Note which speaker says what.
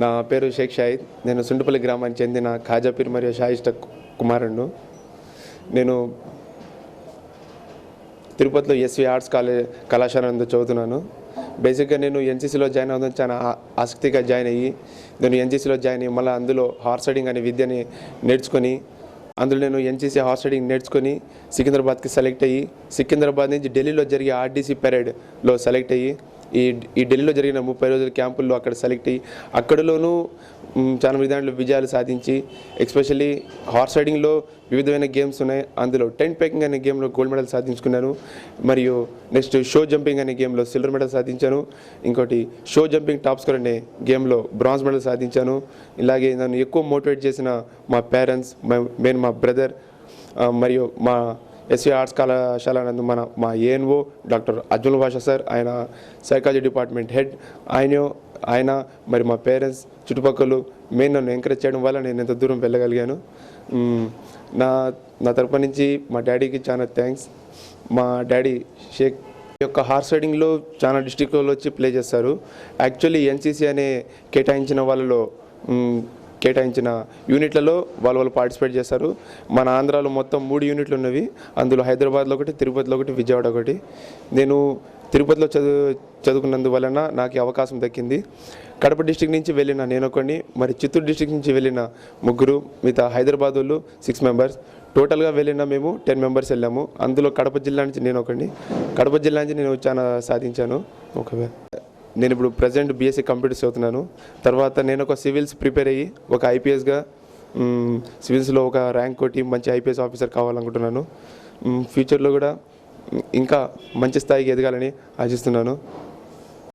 Speaker 1: నా పేరు షేక్ షాహిద్. నేను సుండుపల్లి గ్రామానికి చెందిన ఖాజాపీర్ మరియు షాయిష్ట కుమారుడు నేను తిరుపతిలో ఎస్వి ఆర్ట్స్ కాలేజ్ కళాశాల నందు చదువుతున్నాను. బేసిక్గా నేను ఎన్సీసీలో జాయిన్ అవ్వడం చాలా ఆసక్తిగా జాయిన్ అయ్యి నేను ఎన్సీసీలో జాయిన్ అయ్యి మళ్ళీ అందులో హార్స్ రైడింగ్ అనే విద్యని నేర్చుకొని అందులో నేను ఎన్సీసీ హార్స్ రైడింగ్ నేర్చుకొని సికింద్రాబాద్కి సెలెక్ట్ అయ్యి సికింద్రాబాద్ నుంచి ఢిల్లీలో జరిగే ఆర్డీసీ పెరేడ్లో సెలెక్ట్ అయ్యి ఈ ఈ ఢిల్లీలో జరిగిన ముప్పై రోజుల క్యాంపుల్లో అక్కడ సెలెక్ట్ అయ్యి అక్కడలోనూ మ్, చాలా విధానాలు విజయాలు సాధించి ఎస్పెషల్లీ హార్స్ రైడింగ్లో వివిధమైన గేమ్స్ ఉన్నాయి. అందులో టెంట్ పేకింగ్ అనే గేమ్లో గోల్డ్ మెడల్ సాధించుకున్నాను మరియు నెక్స్ట్ షో జంపింగ్ అనే గేమ్లో సిల్వర్ మెడల్ సాధించాను. ఇంకోటి షో జంపింగ్ టాప్ స్కోర్ అనే గేమ్లో బ్రాంజ్ మెడల్ సాధించాను. ఇలాగే నన్ను ఎక్కువ మోటివేట్ చేసిన మా పేరెంట్స్ మెయిన్ మా బ్రదర్ మరియు మా ఎస్సీ ఆర్ట్స్ కళాశాల నందు మన మా ఏఎన్ఓ డాక్టర్ అర్జున్ భాష సార్ ఆయన సైకాలజీ డిపార్ట్మెంట్ హెడ్ ఆయన ఆయన మరి మా పేరెంట్స్ చుట్టుపక్కల మెయిన్ నన్ను ఎంకరేజ్ చేయడం వల్ల నేను ఎంత దూరం వెళ్ళగలిగాను. నా నా తరపు నుంచి మా డాడీకి చాలా థ్యాంక్స్. మా డాడీ షేక్ ఈ యొక్క హార్స్ రైడింగ్లో చాలా డిస్టిక్లో వచ్చి ప్లే చేస్తారు. యాక్చువల్లీ ఎన్సీసీ అనే కేటాయించిన వాళ్ళలో కేటాయించిన యూనిట్లలో వాళ్ళు వాళ్ళు పార్టిసిపేట్ చేస్తారు మన ఆంధ్రాలో మొత్తం మూడు యూనిట్లు ఉన్నవి. అందులో హైదరాబాద్లో ఒకటి తిరుపతిలో ఒకటి విజయవాడ ఒకటి. నేను తిరుపతిలో చదువు చదువుకున్నందువలన నాకు అవకాశం దక్కింది. కడప డిస్టిక్ నుంచి వెళ్ళిన నేను ఒకడిని మరి చిత్తూరు డిస్టిక్ నుంచి వెళ్ళిన ముగ్గురు మిగతా హైదరాబాద్ వాళ్ళు సిక్స్ మెంబర్స్. టోటల్గా వెళ్ళిన మేము టెన్ మెంబర్స్ వెళ్ళాము. అందులో కడప జిల్లా నుంచి నేను ఒకడిని కడప జిల్లా నుంచి నేను చాలా సాధించాను. ఒకవేళ నేను ఇప్పుడు ప్రజెంట్ బీఎస్సీ కంప్యూటర్స్ చదువుతున్నాను. తర్వాత నేను ఒక సివిల్స్ ప్రిపేర్ అయ్యి ఒక ఐపీఎస్గా సివిల్స్లో ఒక ర్యాంక్ కొట్టి మంచి ఐపీఎస్ ఆఫీసర్ కావాలనుకుంటున్నాను. ఫ్యూచర్లో కూడా ఇంకా మంచి స్థాయికి ఎదగాలని ఆశిస్తున్నాను.